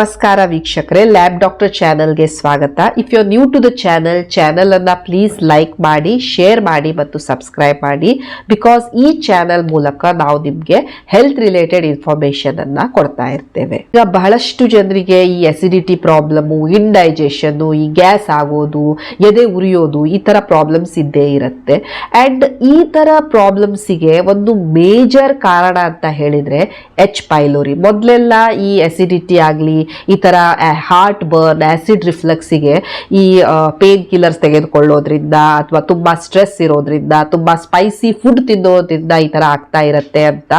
ನಮಸ್ಕಾರ ವೀಕ್ಷಕರೇ, lab doctor ಚಾನಲ್ಗೆ ಸ್ವಾಗತ. If you new to the channel ಚಾನಲನ್ನು ಪ್ಲೀಸ್ ಲೈಕ್ ಮಾಡಿ ಶೇರ್ ಮಾಡಿ ಮತ್ತು ಸಬ್ಸ್ಕ್ರೈಬ್ ಮಾಡಿ. ಬಿಕಾಸ್ ಈ ಚಾನಲ್ ಮೂಲಕ ನಾವು ನಿಮಗೆ ಹೆಲ್ತ್ ರಿಲೇಟೆಡ್ ಇನ್ಫಾರ್ಮೇಶನ್ ಅನ್ನ ಕೊಡ್ತಾ ಇರ್ತೇವೆ. ಈಗ ಬಹಳಷ್ಟು ಜನರಿಗೆ ಈ ಅಸಿಡಿಟಿ ಪ್ರಾಬ್ಲಮ್ ಇನ್ಡೈಜೆಷನ್ನು ಈ ಗ್ಯಾಸ್ ಆಗೋದು, ಎದೆ ಉರಿಯೋದು ಈ ತರ ಪ್ರಾಬ್ಲಮ್ಸ್ ಇದ್ದೇ ಇರುತ್ತೆ. ಅಂಡ್ ಈ ತರ ಪ್ರಾಬ್ಲಮ್ಸಿಗೆ ಒಂದು ಮೇಜರ್ ಕಾರಣ ಅಂತ ಹೇಳಿದ್ರೆ ಎಚ್ ಪೈಲೋರಿ ಮೊದಲೆಲ್ಲ ಈ ಅಸಿಡಿಟಿ ಆಗಲಿ ಈ ಥರ ಹಾರ್ಟ್ ಬರ್ನ್ ಆಸಿಡ್ ರಿಫ್ಲೆಕ್ಸಿಗೆ ಈ ಪೇನ್ ಕಿಲ್ಲರ್ಸ್ ತೆಗೆದುಕೊಳ್ಳೋದ್ರಿಂದ ಅಥವಾ ತುಂಬ ಸ್ಟ್ರೆಸ್ ಇರೋದ್ರಿಂದ, ತುಂಬ ಸ್ಪೈಸಿ ಫುಡ್ ತಿನ್ನೋದ್ರಿಂದ ಈ ಥರ ಆಗ್ತಾ ಇರುತ್ತೆ ಅಂತ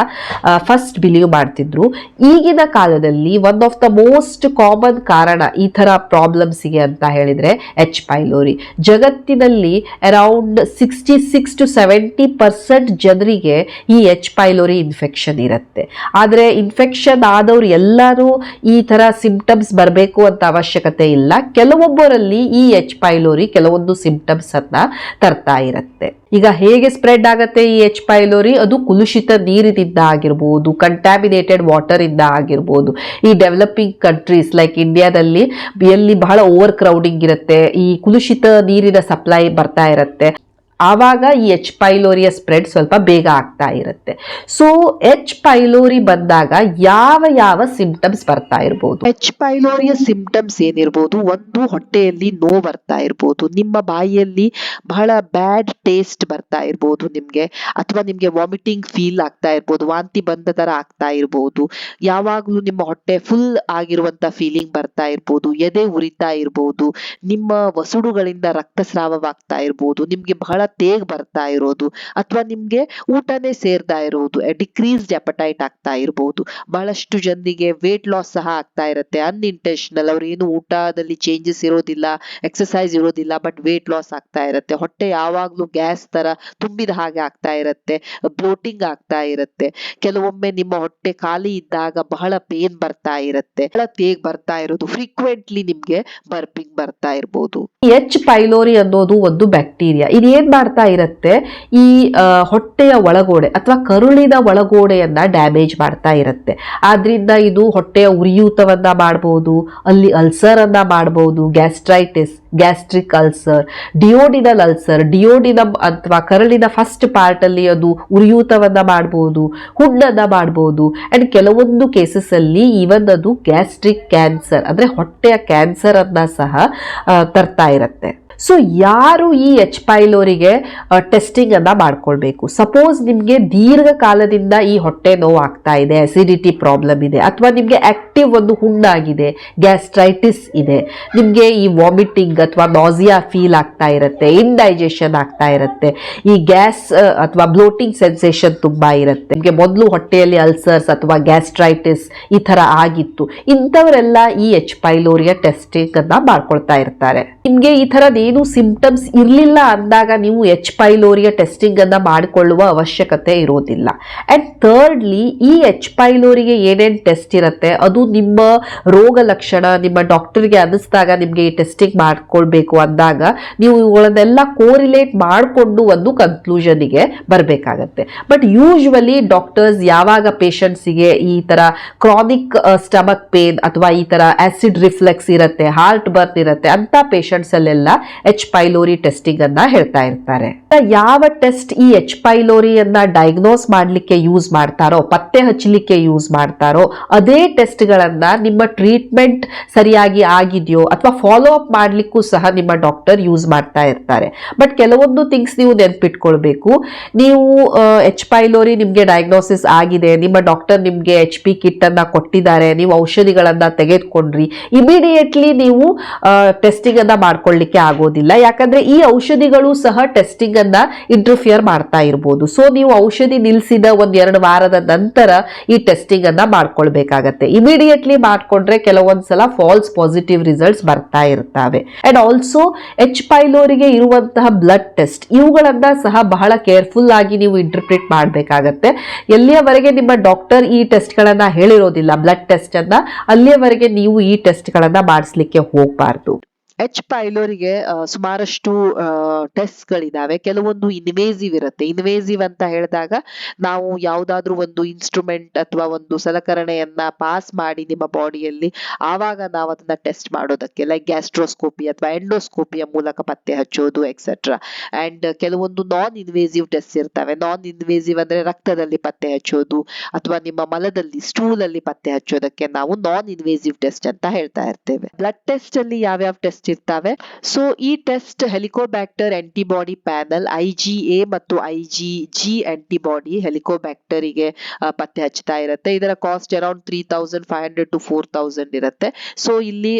ಫಸ್ಟ್ ಬಿಲೀವ್ ಮಾಡ್ತಿದ್ರು. ಈಗಿನ ಕಾಲದಲ್ಲಿ one of the most common ಕಾರಣ ಈ ಥರ ಪ್ರಾಬ್ಲಮ್ಸಿಗೆ ಅಂತ ಹೇಳಿದರೆ ಎಚ್ ಪೈಲೋರಿ ಜಗತ್ತಿನಲ್ಲಿ around sixty six to seventy percent ಜನರಿಗೆ ಈ ಎಚ್ ಪೈಲೋರಿ ಇನ್ಫೆಕ್ಷನ್ ಇರುತ್ತೆ. ಆದರೆ ಇನ್ಫೆಕ್ಷನ್ ಆದವರು ಎಲ್ಲರೂ ಈ ಥರ ಸಿಂಪ್ಟಮ್ಸ್ ಬರಬೇಕು ಅಂತ ಅವಶ್ಯಕತೆ ಇಲ್ಲ. ಕೆಲವೊಬ್ಬರಲ್ಲಿ ಈ ಎಚ್ ಪೈಲೋರಿ ಕೆಲವೊಂದು ಸಿಂಪ್ಟಮ್ಸ್ ಅನ್ನ ತರ್ತಾ ಇರುತ್ತೆ. ಈಗ ಹೇಗೆ ಸ್ಪ್ರೆಡ್ ಆಗುತ್ತೆ ಈ ಎಚ್ ಪೈಲೋರಿ ಅದು ಕುಲುಷಿತ ನೀರಿನಿಂದ ಆಗಿರ್ಬೋದು ಕಂಟ್ಯಾಮಿನೇಟೆಡ್ ವಾಟರ್ ಇಂದ ಆಗಿರ್ಬೋದು. ಈ ಡೆವಲಪಿಂಗ್ ಕಂಟ್ರೀಸ್ ಲೈಕ್ ಇಂಡಿಯಾದಲ್ಲಿ ಎಲ್ಲಿ ಬಹಳ ಓವರ್ ಕ್ರೌಡಿಂಗ್ ಇರುತ್ತೆ. ಈ ಕುಲುಷಿತ ನೀರಿನ ಸಪ್ಲೈ ಬರ್ತಾ ಇರುತ್ತೆ. ಆವಾಗ ಈ ಎಚ್ ಪೈಲೋರಿಯ ಸ್ಪ್ರೆಡ್ ಸ್ವಲ್ಪ ಬೇಗ ಆಗ್ತಾ ಇರುತ್ತೆ. ಸೊ ಎಚ್ ಪೈಲೋರಿ ಬಂದಾಗ ಯಾವ ಯಾವ ಸಿಂಪ್ಟಮ್ಸ್ ಬರ್ತಾ ಇರ್ಬೋದು? ಎಚ್ ಪೈಲೋರಿಯ ಸಿಂಪ್ಟಮ್ಸ್ ಏನಿರ್ಬೋದು? ಒಂದು ಹೊಟ್ಟೆಯಲ್ಲಿ ನೋವು ಬರ್ತಾ ಇರ್ಬೋದು. ನಿಮ್ಮ ಬಾಯಿಯಲ್ಲಿ ಬಹಳ ಬ್ಯಾಡ್ ಟೇಸ್ಟ್ ಬರ್ತಾ ಇರ್ಬೋದು ನಿಮಗೆ. ಅಥವಾ ನಿಮಗೆ ವಾಮಿಟಿಂಗ್ ಫೀಲ್ ಆಗ್ತಾ ಇರ್ಬೋದು. ವಾಂತಿ ಬಂದ ತರ ಆಗ್ತಾ ಇರ್ಬೋದು. ಯಾವಾಗಲೂ ನಿಮ್ಮ ಹೊಟ್ಟೆ ಫುಲ್ ಆಗಿರುವಂತ ಫೀಲಿಂಗ್ ಬರ್ತಾ ಇರ್ಬೋದು. ಎದೆ ಉರಿತಾ ಇರ್ಬೋದು. ನಿಮ್ಮ ವಸುಡುಗಳಿಂದ ರಕ್ತಸ್ರಾವವಾಗ್ತಾ ಇರ್ಬೋದು. ನಿಮಗೆ ಬಹಳ ತೇಗ್ ಬರ್ತಾ ಇರೋದು ಅಥವಾ ನಿಮ್ಗೆ ಊಟನೇ ಸೇರ್ತಾ ಇರೋದು ಡಿಕ್ರೀಸ್ಡ್ ಎಪಟೈಟ್ ಆಗ್ತಾ ಇರಬಹುದು ಬಹಳಷ್ಟು ಜನರಿಗೆ ವೇಟ್ ಲಾಸ್ ಸಹ ಆಗ್ತಾ ಇರುತ್ತೆ. ಅನ್ಇಂಟೆನ್ಷನಲ್ ಅವ್ರು ಏನು ಊಟದಲ್ಲಿ ಚೇಂಜಸ್ ಇರೋದಿಲ್ಲ ಎಕ್ಸಸೈಸ್ ಇರೋದಿಲ್ಲ ಬಟ್ ವೇಟ್ ಲಾಸ್ ಆಗ್ತಾ ಇರುತ್ತೆ. ಹೊಟ್ಟೆ ಯಾವಾಗ್ಲೂ ಗ್ಯಾಸ್ ತರ ತುಂಬಿದ ಹಾಗೆ ಆಗ್ತಾ ಇರುತ್ತೆ ಬ್ಲೋಟಿಂಗ್ ಆಗ್ತಾ ಇರುತ್ತೆ. ಕೆಲವೊಮ್ಮೆ ನಿಮ್ಮ ಹೊಟ್ಟೆ ಖಾಲಿ ಇದ್ದಾಗ ಬಹಳ ಪೇನ್ ಬರ್ತಾ ಇರುತ್ತೆ. ಬಹಳ ತೇಗ್ ಬರ್ತಾ ಇರೋದು. ಫ್ರೀಕ್ವೆಂಟ್ಲಿ ನಿಮ್ಗೆ ಬರ್ಪಿಂಗ್ ಬರ್ತಾ ಇರಬಹುದು ಎಚ್ ಪೈಲೋರಿ ಅನ್ನೋದು ಒಂದು ಬ್ಯಾಕ್ಟೀರಿಯಾ ಇದು ಮಾಡ್ತಾ ಇರುತ್ತೆ, ಈ ಹೊಟ್ಟೆಯ ಒಳಗೋಡೆ ಅಥವಾ ಕರುಳಿನ ಒಳಗೋಡೆಯನ್ನ ಡ್ಯಾಮೇಜ್ ಮಾಡ್ತಾ ಇರುತ್ತೆ. ಆದ್ರಿಂದ ಇದು ಹೊಟ್ಟೆಯ ಉರಿಯೂತವನ್ನ ಮಾಡಬಹುದು ಅಲ್ಲಿ ಅಲ್ಸರ್ ಅನ್ನ ಮಾಡಬಹುದು gastritis, gastric ulcer, duodenal ulcer duodenum ಅಥವಾ ಕರಳಿನ ಫಸ್ಟ್ ಪಾರ್ಟ್ ಅಲ್ಲಿ ಅದು ಉರಿಯೂತವನ್ನ ಮಾಡಬಹುದು ಹುಣ್ಣನ್ನ ಮಾಡಬಹುದು ಅಂಡ್ ಕೆಲವೊಂದು ಕೇಸಸ್ ಅಲ್ಲಿ ಈವನ್ ಅದು ಗ್ಯಾಸ್ಟ್ರಿಕ್ ಕ್ಯಾನ್ಸರ್, ಅಂದ್ರೆ ಹೊಟ್ಟೆಯ ಕ್ಯಾನ್ಸರ್ ಅನ್ನ ಸಹ ತರ್ತಾ ಇರುತ್ತೆ. ಸೊ ಯಾರು ಈ ಎಚ್ ಪೈಲೋರಿಗೆ ಟೆಸ್ಟಿಂಗ್ ಅನ್ನ ಮಾಡ್ಕೊಳ್ಬೇಕು? ಸಪೋಸ್ ನಿಮಗೆ ದೀರ್ಘಕಾಲದಿಂದ ಈ ಹೊಟ್ಟೆ ನೋವು ಆಗ್ತಾ ಇದೆ ಅಸಿಡಿಟಿ ಪ್ರಾಬ್ಲಮ್ ಇದೆ, ಅಥವಾ ನಿಮಗೆ ಆಕ್ಟಿವ್ ಒಂದು ಹುಣ್ಣಾಗಿದೆ ಗ್ಯಾಸ್ಟ್ರೈಟಿಸ್ ಇದೆ, ನಿಮಗೆ ಈ ವಾಮಿಟಿಂಗ್ ಅಥವಾ ನಾಸಿಯಾ ಫೀಲ್ ಆಗ್ತಾ ಇರುತ್ತೆ ಇನ್ಡೈಜೆಷನ್ ಆಗ್ತಾ ಇರುತ್ತೆ, ಈ ಗ್ಯಾಸ್ ಅಥವಾ ಬ್ಲೋಟಿಂಗ್ ಸೆನ್ಸೇಷನ್ ತುಂಬಾ ಇರುತ್ತೆ, ನಿಮಗೆ ಮೊದಲು ಹೊಟ್ಟೆಯಲ್ಲಿ ಅಲ್ಸರ್ಸ್ ಅಥವಾ ಗ್ಯಾಸ್ಟ್ರೈಟಿಸ್ ಈ ತರ ಆಗಿತ್ತು, ಇಂಥವರೆಲ್ಲ ಈ ಎಚ್ ಪೈಲೋರಿಯ ಟೆಸ್ಟಿಂಗನ್ನು ಮಾಡ್ಕೊಳ್ತಾ ಇರ್ತಾರೆ. ನಿಮಗೆ ಈ ತರದ್ ಏನು ಸಿಂಪ್ಟಮ್ಸ್ ಇರಲಿಲ್ಲ ಅಂದಾಗ ನೀವು ಎಚ್ ಪೈಲೋರಿಯ ಟೆಸ್ಟಿಂಗ್ ಅನ್ನ ಮಾಡಿಕೊಳ್ಳುವ ಅವಶ್ಯಕತೆ ಇರೋದಿಲ್ಲ. ಅಂಡ್ ಥರ್ಡ್ಲಿ ಈ ಎಚ್ ಪೈಲೋರಿಗೆ ಏನೇನು ಟೆಸ್ಟ್ ಇರುತ್ತೆ, ಅದು ನಿಮ್ಮ ರೋಗ ಲಕ್ಷಣ, ನಿಮ್ಮ ಡಾಕ್ಟರ್ಗೆ ಅನ್ನಿಸ್ದಾಗ ನಿಮಗೆ ಈ ಟೆಸ್ಟಿಂಗ್ ಮಾಡ್ಕೊಳ್ಬೇಕು ಅಂದಾಗ ನೀವು ಇವುಗಳನ್ನೆಲ್ಲ ಕೋರಿಲೇಟ್ ಮಾಡಿಕೊಂಡು ಒಂದು ಕನ್ಕ್ಲೂಷನಿಗೆ ಬರಬೇಕಾಗತ್ತೆ. ಬಟ್ ಯೂಶ್ವಲಿ ಡಾಕ್ಟರ್ಸ್ ಯಾವಾಗ ಪೇಷಂಟ್ಸಿಗೆ ಈ ಥರ ಕ್ರಾನಿಕ್ ಸ್ಟಮಕ್ ಪೇನ್ ಅಥವಾ ಈ ಥರ ಆ್ಯಸಿಡ್ ರಿಫ್ಲೆಕ್ಸ್ ಇರುತ್ತೆ ಹಾರ್ಟ್ ಬರ್ನ್ ಇರುತ್ತೆ ಅಂಥ ಪೇಷಂಟ್ಸ್ ಅಲ್ಲೆಲ್ಲ ಎಚ್ ಪೈಲೋರಿ ಟೆಸ್ಟಿಂಗ್ ಅನ್ನ ಹೇಳ್ತಾ ಇರ್ತಾರೆ. ಯಾವ ಟೆಸ್ಟ್ ಈ ಎಚ್ ಪೈಲೋರಿಯನ್ನ ಡಯಾಗ್ನೋಸ್ ಮಾಡ್ಲಿಕ್ಕೆ ಯೂಸ್ ಮಾಡ್ತಾರೋ, ಪತ್ತೆ ಹಚ್ಚಲಿಕ್ಕೆ ಯೂಸ್ ಮಾಡ್ತಾರೋ, ಅದೇ ಟೆಸ್ಟ್ಗಳನ್ನ ನಿಮ್ಮ ಟ್ರೀಟ್ಮೆಂಟ್ ಸರಿಯಾಗಿ ಆಗಿದೆಯೋ ಅಥವಾ ಫಾಲೋ ಅಪ್ ಮಾಡ್ಲಿಕ್ಕೂ ಸಹ ನಿಮ್ಮ ಡಾಕ್ಟರ್ ಯೂಸ್ ಮಾಡ್ತಾ ಇರ್ತಾರೆ. ಬಟ್ ಕೆಲವೊಂದು ಥಿಂಗ್ಸ್ ನೀವು ನೆನ್ಪಿಟ್ಕೊಳ್ಬೇಕು. ನೀವು ಎಚ್ ಪೈಲೋರಿ ನಿಮಗೆ ಡಯಾಗ್ನೋಸಿಸ್ ಆಗಿದೆ, ನಿಮ್ಮ ಡಾಕ್ಟರ್ ನಿಮಗೆ ಎಚ್ ಪಿ ಕಿಟ್ ಅನ್ನ ಕೊಟ್ಟಿದ್ದಾರೆ, ನೀವು ಔಷಧಿಗಳನ್ನ ತೆಗೆದುಕೊಂಡ್ರಿ ಇಮಿಡಿಯೇಟ್ಲಿ ನೀವು ಟೆಸ್ಟಿಂಗ್ ಅನ್ನ ಮಾಡ್ಕೊಳ್ಳಿಕ್ಕೆ ಆಗೋದಿಲ್ಲ. ಯಾಕಂದ್ರೆ ಈ ಔಷಧಿಗಳು ಸಹ ಟೆಸ್ಟಿಂಗ್ ಅನ್ನ ಇಂಟರ್ಫಿಯರ್ ಮಾಡ್ತಾ ಇರ್ಬೋದು. ಸೊ ನೀವು ಔಷಧಿ ನಿಲ್ಲಿಸಿದ ಒಂದ್ ಎರಡು ವಾರದ ನಂತರ ಈ ಟೆಸ್ಟಿಂಗ್ ಅನ್ನ ಮಾಡ್ಕೊಳ್ಬೇಕಾಗತ್ತೆ. ಇಮಿಡಿಯೇಟ್ಲಿ ಮಾಡ್ಕೊಂಡ್ರೆ ಕೆಲವೊಂದ್ಸಲ ಫಾಲ್ಸ್ ಪಾಸಿಟಿವ್ ರಿಸಲ್ಟ್ಸ್ ಬರ್ತಾ ಇರ್ತವೆ. ಅಂಡ್ ಆಲ್ಸೋ ಎಚ್ ಪೈಲೋರಿಗೆ ಇರುವಂತಹ ಬ್ಲಡ್ ಟೆಸ್ಟ್ ಇವುಗಳನ್ನ ಸಹ ಬಹಳ ಕೇರ್ಫುಲ್ ಆಗಿ ನೀವು ಇಂಟರ್ಪ್ರಿಟ್ ಮಾಡಬೇಕಾಗತ್ತೆ. ಎಲ್ಲಿಯವರೆಗೆ ನಿಮ್ಮ ಡಾಕ್ಟರ್ ಈ ಟೆಸ್ಟ್ಗಳನ್ನ ಹೇಳಿರೋದಿಲ್ಲ ಬ್ಲಡ್ ಟೆಸ್ಟ್ ಅನ್ನ, ಅಲ್ಲಿಯವರೆಗೆ ನೀವು ಈ ಟೆಸ್ಟ್ಗಳನ್ನ ಮಾಡಿಸ್ಲಿಕ್ಕೆ ಹೋಗಬಾರ್ದು. ಎಚ್ ಪೈಲೋರಿಗೆ ಸುಮಾರಷ್ಟು ಟೆಸ್ಟ್ ಗಳಿದಾವೆ ಕೆಲವೊಂದು ಇನ್ವೇಸಿವ್ ಇರುತ್ತೆ. ಇನ್ವೇಸಿವ್ ಅಂತ ಹೇಳಿದಾಗ ನಾವು ಯಾವುದಾದ್ರೂ ಒಂದು ಇನ್ಸ್ಟ್ರೂಮೆಂಟ್ ಅಥವಾ ಒಂದು ಸಲಕರಣೆಯನ್ನ ಪಾಸ್ ಮಾಡಿ ನಿಮ್ಮ ಬಾಡಿಯಲ್ಲಿ ಆವಾಗ ನಾವು ಅದನ್ನ ಟೆಸ್ಟ್ ಮಾಡೋದಕ್ಕೆ ಲೈಕ್ ಗ್ಯಾಸ್ಟ್ರೋಸ್ಕೋಪಿ ಅಥವಾ ಎಂಡೋಸ್ಕೋಪಿಯ ಮೂಲಕ ಪತ್ತೆ ಹಚ್ಚೋದು ಎಕ್ಸೆಟ್ರಾ ಅಂಡ್ ಕೆಲವೊಂದು ನಾನ್ ಇನ್ವೇಸಿವ್ ಟೆಸ್ಟ್ ಇರ್ತವೆ. ನಾನ್ ಇನ್ವೇಸಿವ್ ಅಂದ್ರೆ ರಕ್ತದಲ್ಲಿ ಪತ್ತೆ ಹಚ್ಚೋದು ಅಥವಾ ನಿಮ್ಮ ಮಲದಲ್ಲಿ ಸ್ಟೂಲ್ ಅಲ್ಲಿ ಪತ್ತೆ ಹಚ್ಚೋದಕ್ಕೆ ನಾವು ನಾನ್ ಇನ್ವೇಸಿವ್ ಟೆಸ್ಟ್ ಅಂತ ಹೇಳ್ತಾ ಇರ್ತೇವೆ. ಬ್ಲಡ್ ಟೆಸ್ಟ್ ಅಲ್ಲಿ ಯಾವ್ಯಾವ ಟೆಸ್ಟ್ ಇರ್ತವೆ. ಸೊ ಈ test Helicobacter antibody panel I G A ಮತ್ತು ಐ ಜಿ ಜಿ ಆಂಟಿಬಾಡಿ ಹೆಲಿಕೋಬ್ಯಾಕ್ಟರಿಗೆ ಪತ್ತೆ ಹಚ್ತಾ ಇರುತ್ತೆ. ಇದರ cost around three thousand five hundred to four thousand ಇರುತ್ತೆ. ಸೊ ಇಲ್ಲಿ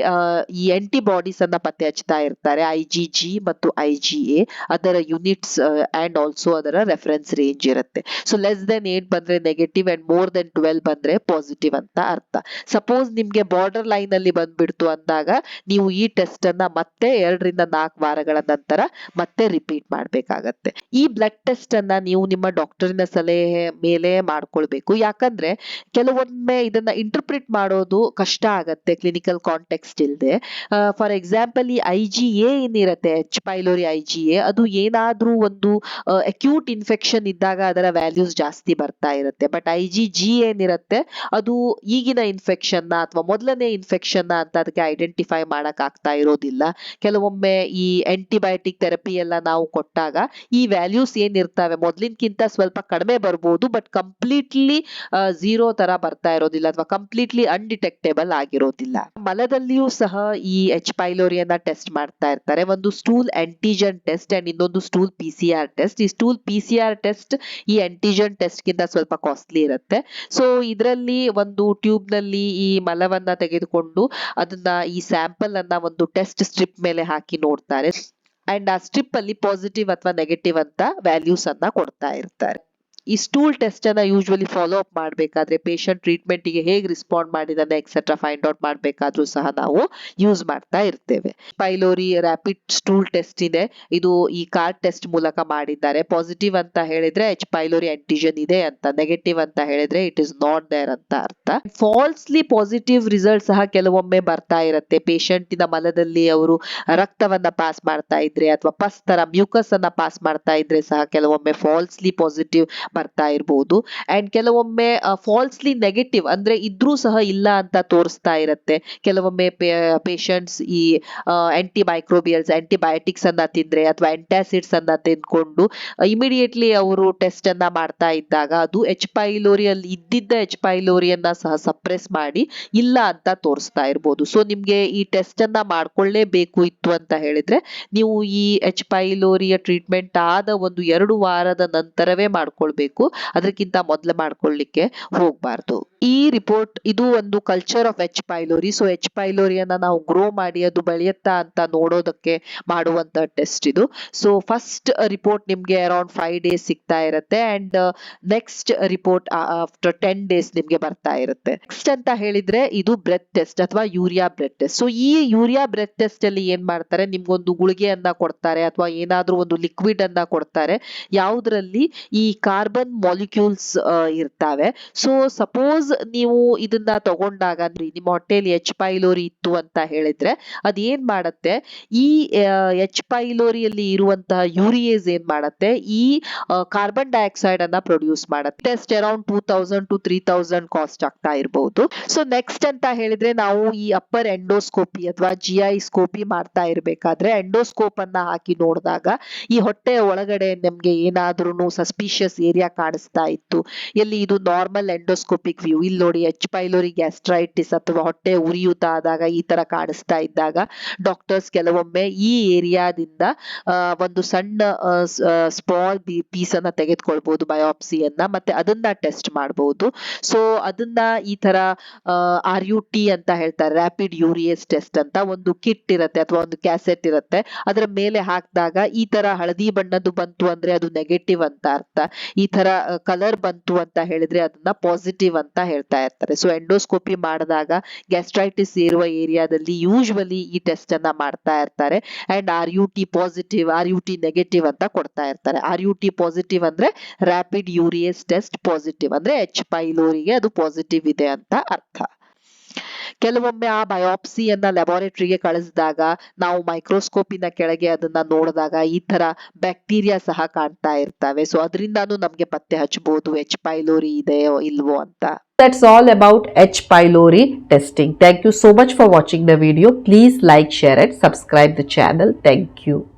ಈ ಆಂಟಿಬಾಡೀಸ್ ಅನ್ನ ಪತ್ತೆ ಹಚ್ತಾ ಇರ್ತಾರೆ ಐ ಜಿ ಜಿ ಮತ್ತು ಐ ಜಿ ಎ ಅದರ ಯೂನಿಟ್ಸ್ ಅಂಡ್ ಆಲ್ಸೋ ಅದರ ರೆಫರೆನ್ಸ್ ರೇಂಜ್ ಇರುತ್ತೆ. ಸೊ ಲೆಸ್ ದೆನ್ ಏಟ್ ಬಂದ್ರೆ negative and more then twelve ಬಂದ್ರೆ ಪಾಸಿಟಿವ್ ಅಂತ ಅರ್ಥ. ಸಪೋಸ್ ನಿಮ್ಗೆ ಬಾರ್ಡರ್ ಲೈನ್ ಅಲ್ಲಿ ಬಂದ್ಬಿಡ್ತು ಅಂದಾಗ, ನೀವು ಈ ಟೆಸ್ಟ್ ಅನ್ನ ಮತ್ತೆ ಎರಡರಿಂದ ನಾಲ್ಕು ವಾರಗಳ ನಂತರ ಮತ್ತೆ ರಿಪೀಟ್ ಮಾಡಬೇಕಾಗತ್ತೆ. ಈ ಬ್ಲಡ್ ಟೆಸ್ಟ್ ಅನ್ನ ನೀವು ನಿಮ್ಮ ಡಾಕ್ಟರಿನ ಸಲಹೆ ಮೇಲೆ ಮಾಡ್ಕೊಳ್ಬೇಕು. ಯಾಕಂದ್ರೆ ಕೆಲವೊಮ್ಮೆ ಇದನ್ನ ಇಂಟರ್ಪ್ರಿಟ್ ಮಾಡೋದು ಕಷ್ಟ ಆಗತ್ತೆ ಕ್ಲಿನಿಕಲ್ ಕಾಂಟೆಕ್ಸ್ಟ್ ಇಲ್ಲದೆ ಫಾರ್ ಎಕ್ಸಾಂಪಲ್ ಈ I G A ಏನಿರತ್ತೆ H pylori I G A ಅದು ಏನಾದ್ರೂ ಒಂದು ಅಕ್ಯೂಟ್ ಇನ್ಫೆಕ್ಷನ್ ಇದ್ದಾಗ ಅದರ ವ್ಯಾಲ್ಯೂಸ್ ಜಾಸ್ತಿ ಬರ್ತಾ ಇರುತ್ತೆ. ಬಟ್ ಐ ಜಿ ಜಿ ಏನಿರುತ್ತೆ, ಅದು ಈಗಿನ ಇನ್ಫೆಕ್ಷನ್ ಅಥವಾ ಮೊದಲನೇ ಇನ್ಫೆಕ್ಷನ್ ಅಂತ ಅದಕ್ಕೆ ಐಡೆಂಟಿಫೈ ಮಾಡಕ್ ಆಗ್ತಾ ಇರೋದಿಲ್ಲ. ಕೆಲವೊಮ್ಮೆ ಈ ಆಂಟಿಬಯೋಟಿಕ್ ಥೆರಪಿ ಎಲ್ಲ ನಾವು ಕೊಟ್ಟಾಗ ಈ ವ್ಯಾಲ್ಯೂಸ್ ಏನಿರ್ತವೆ? ಮೊದಲಿನಕ್ಕಿಂತ ಸ್ವಲ್ಪ ಕಡಿಮೆ ಬರ್ಬೋದು ಬಟ್ ಕಂಪ್ಲೀಟ್ಲಿ ಝೀರೋ ತರ ಬರ್ತಾ ಇರೋದಿಲ್ಲ ಅಥವಾ ಕಂಪ್ಲೀಟ್ಲಿ ಅನ್ಡಿಟೆಕ್ಟೇಬಲ್ ಆಗಿರೋದಿಲ್ಲ. ಮಲದಲ್ಲಿಯೂ ಸಹ ಈ ಎಚ್ ಪೈಲೋರಿಯನ್ನ ಟೆಸ್ಟ್ ಮಾಡ್ತಾ ಇರ್ತಾರೆ. ಒಂದು ಸ್ಟೂಲ್ ಆಂಟಿಜನ್ ಟೆಸ್ಟ್ ಅಂಡ್ ಇನ್ನೊಂದು stool P C R test ಈ stool P C R test ಈ ಆಂಟಿಜನ್ ಟೆಸ್ಟ್ ಗಿಂತ ಸ್ವಲ್ಪ ಕಾಸ್ಟ್ಲಿ ಇರುತ್ತೆ. ಸೊ ಇದರಲ್ಲಿ ಒಂದು ಟ್ಯೂಬ್ನಲ್ಲಿ ಈ ಮಲವನ್ನ ತೆಗೆದುಕೊಂಡು ಅದನ್ನ ಈ ಸ್ಯಾಂಪಲ್ ಅನ್ನ ಒಂದು ಟೆಸ್ಟ್ ಸ್ಟ್ರಿಪ್ ಮೇಲೆ ಹಾಕಿ ನೋಡ್ತಾರೆ. ಅಂಡ್ ಆ ಸ್ಟ್ರಿಪ್ ಅಲ್ಲಿ ಪಾಸಿಟಿವ್ ಅಥವಾ ನೆಗೆಟಿವ್ ಅಂತ ವ್ಯಾಲ್ಯೂಸ್ ಅನ್ನ ಕೊಡ್ತಾ ಇರ್ತಾರೆ. ಈ ಸ್ಟೂಲ್ ಟೆಸ್ಟ್ ಅನ್ನ ಯೂಶುವಲಿ ಫಾಲೋ ಅಪ್ ಮಾಡಬೇಕಾದ್ರೆ ಪೇಷಂಟ್ ಟ್ರೀಟ್ಮೆಂಟ್ಗೆ ಹೇಗೆ ರೆಸ್ಪಾಂಡ್ ಮಾಡಿದಾನೆ ಎಕ್ಸೆಟ್ರಾ ಫೈಂಡ್ ಔಟ್ ಮಾಡಬೇಕಾದ್ರೂ ಸಹ ನಾವು ಯೂಸ್ ಮಾಡ್ತಾ ಇರ್ತೇವೆ. ಪೈಲೋರಿ ರ್ಯಾಪಿಡ್ ಸ್ಟೂಲ್ ಟೆಸ್ಟ್ ಇದೆ. ಇದು ಈ ಕಾರ್ಡ್ ಟೆಸ್ಟ್ ಮೂಲಕ ಮಾಡಿದ್ದಾರೆ. ಪಾಸಿಟಿವ್ ಅಂತ ಹೇಳಿದ್ರೆ ಎಚ್ ಪೈಲೋರಿ ಆಂಟಿಜನ್ ಇದೆ ಅಂತ ನೆಗೆಟಿವ್ ಅಂತ ಹೇಳಿದ್ರೆ ಇಟ್ ಇಸ್ ನಾಟ್ ದೇರ್ ಅಂತ ಅರ್ಥ. ಫಾಲ್ಸ್ಲಿ ಪಾಸಿಟಿವ್ ರಿಸಲ್ಟ್ ಸಹ ಕೆಲವೊಮ್ಮೆ ಬರ್ತಾ ಇರುತ್ತೆ. ಪೇಷಂಟಿನ ಮಲದಲ್ಲಿ ಅವರು ರಕ್ತವನ್ನ ಪಾಸ್ ಮಾಡ್ತಾ ಇದ್ರೆ ಅಥವಾ ಪಸ್ ತರ ಮ್ಯೂಕಸ್ ಅನ್ನ ಪಾಸ್ ಮಾಡ್ತಾ ಇದ್ರೆ ಸಹ ಕೆಲವೊಮ್ಮೆ ಫಾಲ್ಸ್ಲಿ ಪಾಸಿಟಿವ್ ಬರ್ತಾ ಇರಬಹುದು ಅಂಡ್ ಕೆಲವೊಮ್ಮೆ ಫಾಲ್ಸ್ಲಿ ನೆಗೆಟಿವ್ ಅಂದ್ರೆ ಇದ್ರೂ ಸಹ ಇಲ್ಲ ಅಂತ ತೋರಿಸ್ತಾ ಇರುತ್ತೆ. ಕೆಲವೊಮ್ಮೆ ಪೇಷಂಟ್ಸ್ ಈ ಆಂಟಿ ಮೈಕ್ರೋಬಿಯಲ್ಸ್ ಆಂಟಿಬಯೋಟಿಕ್ಸ್ ಅನ್ನ ತಿಂದ್ರೆ ಅಥವಾ ಎಂಟಾಸಿಡ್ಸ್ ಅನ್ನ ತಿಂದ್ಕೊಂಡು ಇಮಿಡಿಯೇಟ್ಲಿ ಅವರು ಟೆಸ್ಟ್ ಅನ್ನ ಮಾಡ್ತಾ ಇದ್ದಾಗ ಅದು ಎಚ್ ಪೈಲೋರಿಯಲ್ಲಿ ಇದ್ದಿದ್ದ ಎಚ್ ಪೈಲೋರಿಯನ್ನ ಸಹ ಸಪ್ರೆಸ್ ಮಾಡಿ ಇಲ್ಲ ಅಂತ ತೋರಿಸ್ತಾ ಇರ್ಬೋದು. ಸೊ ನಿಮ್ಗೆ ಈ ಟೆಸ್ಟ್ ಅನ್ನ ಮಾಡ್ಕೊಳ್ಳೇಬೇಕು ಇತ್ತು ಅಂತ ಹೇಳಿದ್ರೆ, ನೀವು ಈ ಎಚ್ ಪೈಲೋರಿಯ ಟ್ರೀಟ್ಮೆಂಟ್ ಆದ ಒಂದು ಎರಡು ವಾರದ ನಂತರವೇ ಮಾಡ್ಕೊಳ್ಬೇಕು. ಅದಕ್ಕಿಂತ ಮೊದಲು ಮಾಡ್ಕೊಳ್ಳಿಕ್ಕೆ ಹೋಗ್ಬಾರ್ದು. ಈ ರಿಪೋರ್ಟ್ ಇದು ಒಂದು culture of H pylori so H ಪೈಲೋರಿಯನ್ನ ನಾವು ಗ್ರೋ ಮಾಡಿ ಅದು ಬೆಳೆಯುತ್ತಾ ಅಂತ ನೋಡೋದಕ್ಕೆ ಮಾಡುವಂತ ಟೆಸ್ಟ್ ಇದು. ಸೊ ಫಸ್ಟ್ ರಿಪೋರ್ಟ್ ನಿಮ್ಗೆ ಅರೌಂಡ್ ಫೈವ್ ಡೇಸ್ ಸಿಗ್ತಾ ಇರುತ್ತೆ. And next report after ten days ನಿಮ್ಗೆ ಬರ್ತಾ ಇರುತ್ತೆ. ನೆಕ್ಸ್ಟ್ ಅಂತ ಹೇಳಿದ್ರೆ ಇದು ಬ್ರೆತ್ ಟೆಸ್ಟ್ ಅಥವಾ ಯೂರಿಯಾ ಬ್ರೆತ್ ಟೆಸ್ಟ್ ಸೊ ಈ ಯೂರಿಯಾ ಬ್ರೆತ್ ಟೆಸ್ಟ್ ಅಲ್ಲಿ ಏನ್ ಮಾಡ್ತಾರೆ? ನಿಮ್ಗೊಂದು ಗುಳಿಗೆಯನ್ನ ಕೊಡ್ತಾರೆ ಅಥವಾ ಏನಾದ್ರೂ ಒಂದು ಲಿಕ್ವಿಡ್ ಅನ್ನ ಕೊಡ್ತಾರೆ. ಯಾವುದ್ರಲ್ಲಿ ಈ ಕಾರ್ಬನ್ ಮಾಲಿಕ್ಯೂಲ್ಸ್ ಇರ್ತಾವೆ. ಸೊ ಸಪೋಸ್ ನೀವು ಇದನ್ನ ತಗೊಂಡಾಗ ನಿಮ್ಮ ಹೊಟ್ಟೆಯಲ್ಲಿ ಎಚ್ ಪೈಲೋರಿ ಇತ್ತು ಅಂತ ಹೇಳಿದ್ರೆ, ಅದೇನ್ ಮಾಡತ್ತೆ? ಈ ಎಚ್ ಪೈಲೋರಿಯಲ್ಲಿ ಇರುವಂತಹ ಯೂರಿಯೇಸ್ ಏನ್ ಮಾಡತ್ತೆ? ಈ ಕಾರ್ಬನ್ ಡೈಆಕ್ಸೈಡ್ ಅನ್ನ ಪ್ರೊಡ್ಯೂಸ್ ಮಾಡತ್ತೆ. Test around two thousand to three thousand cost ಆಗ್ತಾ ಇರಬಹುದು ಸೊ ನೆಕ್ಸ್ಟ್ ಅಂತ ಹೇಳಿದ್ರೆ, ನಾವು ಈ ಅಪ್ಪರ್ ಎಂಡೋಸ್ಕೋಪಿ ಅಥವಾ ಜಿ ಐ ಸ್ಕೋಪಿ ಮಾಡ್ತಾ ಇರಬೇಕಾದ್ರೆ ಎಂಡೋಸ್ಕೋಪ್ ಅನ್ನ ಹಾಕಿ ನೋಡಿದಾಗ, ಈ ಹೊಟ್ಟೆ ಒಳಗಡೆ ನಮ್ಗೆ ಏನಾದ್ರೂ ಸಸ್ಪಿಷಿಯಸ್ ಏರಿಯಾ ಕಾಣಿಸ್ತಾ ಇತ್ತು. ಎಲ್ಲಿ ಇದು ನಾರ್ಮಲ್ ಎಂಡೋಸ್ಕೋಪಿಕ್ ವ್ಯೂ ಇಲ್ಲಿ ನೋಡಿ ಎಚ್ ಪೈಲೋರಿ ಗ್ಯಾಸ್ಟ್ರೈಟಿಸ್ ಅಥವಾ ಹೊಟ್ಟೆ ಉರಿಯೂತ ಆದಾಗ ಈ ತರ ಕಾಣಿಸ್ತಾ ಇದ್ದಾಗ ಡಾಕ್ಟರ್ಸ್ ಕೆಲವೊಮ್ಮೆ ಈ ಏರಿಯಾದಿಂದ ಒಂದು ಸಣ್ಣ ಸ್ಮಾಲ್ ಪೀಸ್ ಅನ್ನ ತೆಗೆದುಕೊಳ್ಬಹುದು ಬಯೋಪ್ಸಿಯನ್ನ ಮತ್ತೆ ಅದನ್ನ ಟೆಸ್ಟ್ ಮಾಡಬಹುದು. ಸೊ ಅದನ್ನ ಈ ತರ ಆರ್ ಯು ಟಿ ಅಂತ ಹೇಳ್ತಾರೆ ರ್ಯಾಪಿಡ್ ಯೂರಿಯಸ್ ಟೆಸ್ಟ್ ಅಂತ. ಒಂದು ಕಿಟ್ ಇರುತ್ತೆ ಅಥವಾ ಒಂದು ಕ್ಯಾಸೆಟ್ ಇರುತ್ತೆ. ಅದರ ಮೇಲೆ ಹಾಕಿದಾಗ ಈ ತರ ಹಳದಿ ಬಣ್ಣದ್ದು ಬಂತು ಅಂದ್ರೆ ಅದು ನೆಗೆಟಿವ್ ಅಂತ ಅರ್ಥ. ಈ ತರ ಕಲರ್ ಬಂತು ಅಂತ ಹೇಳಿದ್ರೆ ಅದನ್ನ ಪಾಸಿಟಿವ್ ಅಂತ ಹೇಳ್ತಾ ಇರ್ತಾರೆ. ಸೊ ಎಂಡೋಸ್ಕೋಪಿ ಮಾಡಿದಾಗ ಗ್ಯಾಸ್ಟ್ರೈಟಿಸ್ ಇರುವ ಏರಿಯಾದಲ್ಲಿ ಯೂಶುವಲಿ ಈ ಟೆಸ್ಟ್ ಅನ್ನ ಮಾಡ್ತಾ ಇರ್ತಾರೆ. And R U T positive R U T negative ಅಂತ ಕೊಡ್ತಾ ಇರ್ತಾರೆ. ಆರ್ ಯು ಟಿ ಪಾಸಿಟಿವ್ ಅಂದ್ರೆ ರ್ಯಾಪಿಡ್ ಯೂರಿಯಸ್ ಟೆಸ್ಟ್ ಪಾಸಿಟಿವ್ ಅಂದ್ರೆ ಎಚ್ ಪೈಲೋರಿಗೆ ಅದು ಪಾಸಿಟಿವ್ ಇದೆ ಅಂತ ಅರ್ಥ. ಕೆಲವೊಮ್ಮೆ ಆ ಬಯೋಪ್ಸಿಯನ್ನ ಲ್ಯಾಬೋರೇಟರಿಗೆ ಕಳಿಸಿದಾಗ ನಾವು ಮೈಕ್ರೋಸ್ಕೋಪಿನ ಕೆಳಗೆ ಅದನ್ನ ನೋಡಿದಾಗ ಈ ತರ ಬ್ಯಾಕ್ಟೀರಿಯಾ ಸಹ ಕಾಣ್ತಾ ಇರ್ತವೆ ಸೊ ಅದರಿಂದಾನು ನಮಗೆ ಪತ್ತೆ ಹಚ್ಚಬಹುದು ಎಚ್ ಪೈಲೋರಿ ಇದೆಯೋ ಇಲ್ವೋ ಅಂತ That's all about H. pylori testing. Thank you so much for watching the video. Please like, share and subscribe the channel. Thank you.